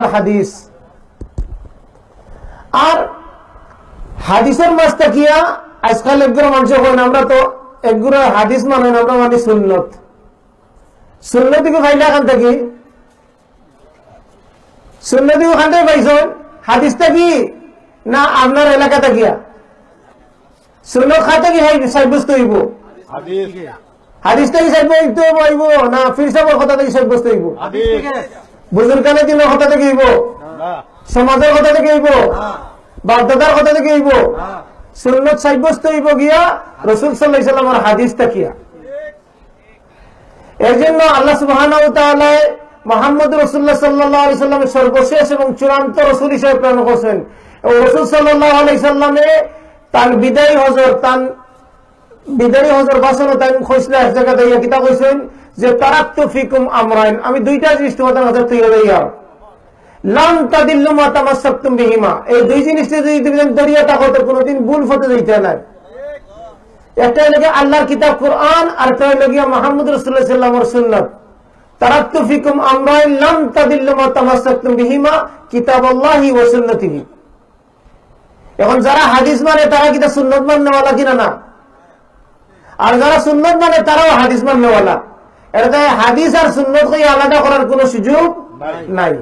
হাদিস। আর হাদিসের মাছটা কিয়া? আজকাল একগুলো মানুষ করেন আমরা তো একগুলো হাদিস মানেন আমরা মানি সুন্নত। সুন্নত থেকে ফাইলা খান থাকি। সুন্নত থেকে পাইছেন হাদিসটা কি? না আপনার এলাকা থাকিয়া সুন্নত খাতে কি সাব্যস্ত হইব? হাদিস। হাদিস থেকে সাব্যস্ত হইব? না ফির সাবর কথা থেকে সাব্যস্ত হইব? বুজুর্গানে দিনের কথা থেকে হইব? সমাজের কথা থেকে হইব? বাপদাদার কথা থেকে হইব? সুন্নত সাব্যস্ত হইব গিয়া রসুল সাল্লাহ সাল্লামের হাদিস তাকিয়া এর জন্য আল্লাহ সুবাহ মোহাম্মদ রসুল্লাহ সাল্লাহ আলি সাল্লামের সর্বশেষ এবং চূড়ান্ত রসুল হিসেবে প্রেরণ করছেন। এবং রসুল সাল্লাহ আলি সাল্লামে তার বিদায়ী হজর তার বিদায়ী হজর বাসন তাই খসলে এক জায়গা দাইয়া কিতা কইছেন যে ফিকুম আমি দুইটা জিনিস তোমাদের হাজার তৈরি থাকো, তো কোনোদিন ফিকুম বিহিমা এখন যারা হাদিস মানে তারা কিতা সুন্নত কিনা না? আর যারা সুন্নত মানে তারাও হাদিস মাননেওয়ালা এটা হাদিস আর সুন্নত আলাদা করার কোন সুযোগ নাই। নাই